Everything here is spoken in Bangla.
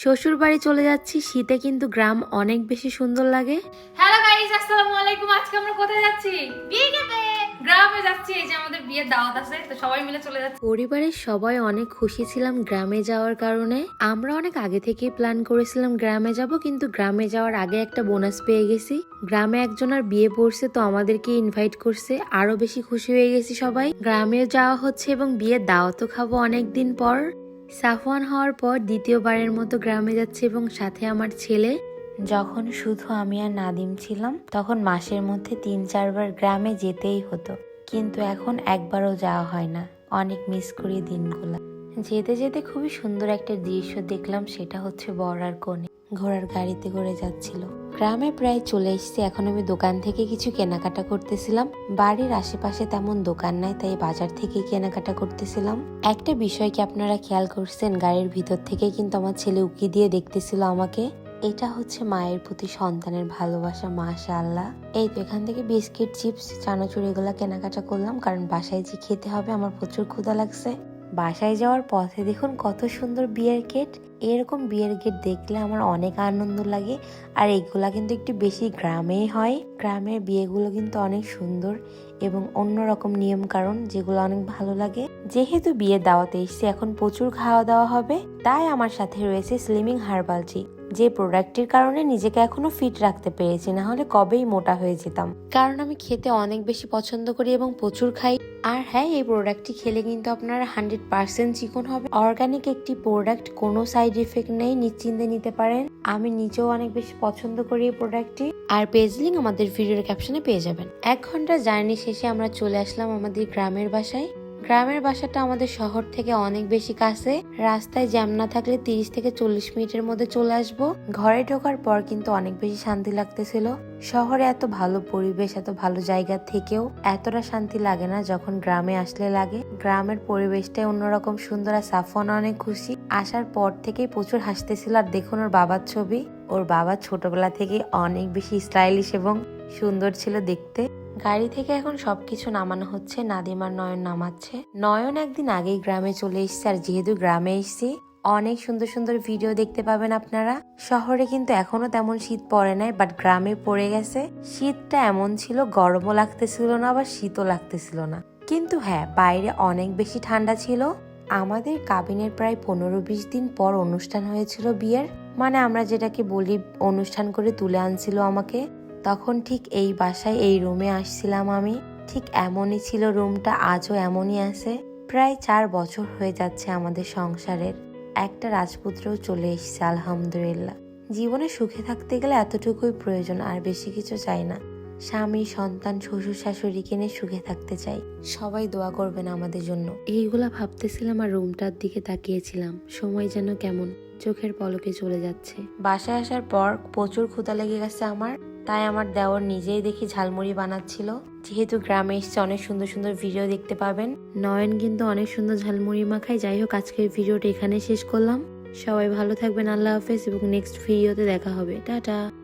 শ্বশুর বাড়ি চলে যাচ্ছি শীতে কিন্তু গ্রাম অনেক বেশি সুন্দর লাগে। হ্যালো গাইস আসসালামু আলাইকুম। আজকে আমরা কোথায় যাচ্ছি? বিয়ে খেতে গ্রামে যাচ্ছি। এই যে আমাদের বিয়ের দাওয়াত আছে তো সবাই মিলে চলে যাচ্ছি। পরিবারের সবাই অনেক খুশি ছিলাম গ্রামে যাওয়ার কারণে। আমরা অনেক আগে থেকে প্ল্যান করেছিলাম গ্রামে যাব কিন্তু গ্রামে যাওয়ার আগে একটা বোনাস পেয়ে গেছি। গ্রামে একজনের বিয়ে পড়ছে তো আমাদেরকে ইনভাইট করছে। আরও বেশি খুশি হয়ে গেছি সবাই। গ্রামে যাওয়া হচ্ছে এবং বিয়ের দাওয়াতও খাব অনেকদিন পর। সাফওয়ান হওয়ার পর দ্বিতীয়বারের মতো গ্রামে যাচ্ছে এবং সাথে আমার ছেলে। যখন শুধু আমি আর নাদিম ছিলাম, তখন মাসের মধ্যে তিন, চারবার গ্রামে যেতেই হতো। কিন্তু এখন একবারও যাওয়া হয় না। অনেক মিস করি দিনগুলো। যেতে যেতে খুবই সুন্দর একটা দৃশ্য দেখলাম, সেটা হচ্ছে বড়ার কনে ঘোড়ার গাড়িতে করে যাচ্ছিল। গ্রামে প্রায় চলে এসেছি, এখন আমি দোকান থেকে কিছু কেনাকাটা করতেছিলাম। বাড়ির আশেপাশে তেমন দোকান নাই, তাই বাজার থেকে কেনাকাটা করতেছিলাম। একটা বিষয় কি আপনারা খেয়াল করছেন? গাড়ির ভিতর থেকে কিন্তু আমার ছেলে উকি দিয়ে দেখতেছিল আমাকে। এটা হচ্ছে মায়ের প্রতি সন্তানের ভালোবাসা মাশা আল্লাহ এই তো, এখান থেকে বিস্কিট, চিপস, চানাচুর এগুলা কেনাকাটা করলাম, কারণ বাসায় যে খেতে হবে, আমার প্রচুর ক্ষুধা লাগছে। বাসায় যাওয়ার পথে দেখুন কত সুন্দর বিয়ের গেট। এরকম বিয়ের গেট দেখলে আমার অনেক আনন্দ লাগে। আর এগুলা কিন্তু একটু বেশি গ্রামেই হয়। গ্রামের বিয়েগুলো কিন্তু অনেক সুন্দর এবং অন্যরকম নিয়ম কারণ যেগুলো অনেক ভালো লাগে। যেহেতু বিয়ে দাওয়াতে এসেছি, এখন প্রচুর খাওয়া দাওয়া হবে, তাই আমার সাথে রয়েছে স্লিমিং হার্বাল টি যে প্রোডাক্টটির কারণে নিজেকে এখনও ফিট রাখতে পেরেছি, না হলে কবেই মোটা হয়ে যেতাম। কারণ আমি খেতে অনেক বেশি পছন্দ করি এবং প্রচুর খাই। আর হ্যাঁ এই প্রোডাক্টটি খেলে কিন্তু আপনারা হান্ড্রেড পার্সেন্ট চিকন হবে। অর্গানিক একটি প্রোডাক্ট, কোনো সাইড ইফেক্ট নেই, নিশ্চিন্তে নিতে পারেন। আমি নিজেও অনেক বেশি পছন্দ করি এই প্রোডাক্টটি। আর পেজ লিঙ্ক আমাদের ভিডিওর ক্যাপশনে পেয়ে যাবেন। এক ঘণ্টা জার্নি শেষে আমরা চলে আসলাম আমাদের গ্রামের বাসায়। গ্রামের বাসাটা আমাদের শহর থেকে অনেক বেশি কাছে। রাস্তায় জ্যাম না থাকলে তিরিশ থেকে চল্লিশ মিনিটের মধ্যে চলে আসব। ঘরে ঢোকার পর কিন্তু অনেক বেশি শান্তি লাগতেছিল। শহরে এত ভালো পরিবেশ, এত ভালো জায়গা থেকেও এতটা শান্তি লাগে না যখন গ্রামে আসলে লাগে। গ্রামের পরিবেশটাই অন্যরকম সুন্দর আর সাফন অনেক খুশি। আসার পর থেকেই প্রচুর হাসতেছিল আর দেখুন ওর বাবার ছবি। ওর বাবা ছোটবেলা থেকে অনেক বেশি স্টাইলিশ এবং সুন্দর ছিল দেখতে। গাড়ি থেকে এখন সবকিছু নামানো হচ্ছে, নাদিমার নয়ন নামাচ্ছে। নয়ন একদিন আগেই গ্রামে চলে এসেছে, আর যেহেতু গ্রামে এসেছি, অনেক সুন্দর সুন্দর ভিডিও দেখতে পাবেন আপনারা। শহরে কিন্তু এখনও তেমন শীত পড়ে নাই বাট গ্রামে পড়ে গেছে। শীতটা এমন ছিল, গরমও লাগতেছিল না বা শীতও লাগতেছিল না। কিন্তু হ্যাঁ বাইরে অনেক বেশি ঠান্ডা ছিল। আমাদের কাবিনের প্রায় পনেরো বিশ দিন পর অনুষ্ঠান হয়েছিল বিয়ের। মানে আমরা যেটাকে বলি, অনুষ্ঠান করে তুলে আনছিল আমাকে। তখন ঠিক এই বাসায় এই রুমে আসছিলাম আমি। ঠিক এমনই ছিল রুমটা, আজও এমনই আছে। প্রায় চার বছর হয়ে যাচ্ছে আমাদের সংসারের। একটা রাজপুত্রও চলে এসেছে, আলহামদুলিল্লাহ। জীবনে সুখে থাকতে গেলে এতটুকুই প্রয়োজন, আর বেশি কিছু চাই না। স্বামী, সন্তান, শ্বশুর শাশুড়িকে নিয়ে সুখে থাকতে চাই। সবাই দোয়া করবেন আমাদের জন্য। এইগুলা ভাবতেছিলাম আর রুমটার দিকে তাকিয়েছিলাম। সময় যেন কেমন, চোখের পলকে চলে যাচ্ছে। বাসায় আসার পর প্রচুর ক্ষুধা লেগে গেছে আমার। তাই আমার দেওয়ার নিজেই দেখি ঝালমুড়ি বানাচ্ছিল। যেহেতু গ্রামে এসছে, অনেক সুন্দর সুন্দর ভিডিও দেখতে পাবেন। নয়ন কিন্তু অনেক সুন্দর ঝালমুড়ি মাখায়। যাই হোক, আজকের ভিডিওটা এখানে শেষ করলাম। সবাই ভালো থাকবেন, আল্লাহ হাফেজ, এবং নেক্সট ভিডিওতে দেখা হবে। টাটা!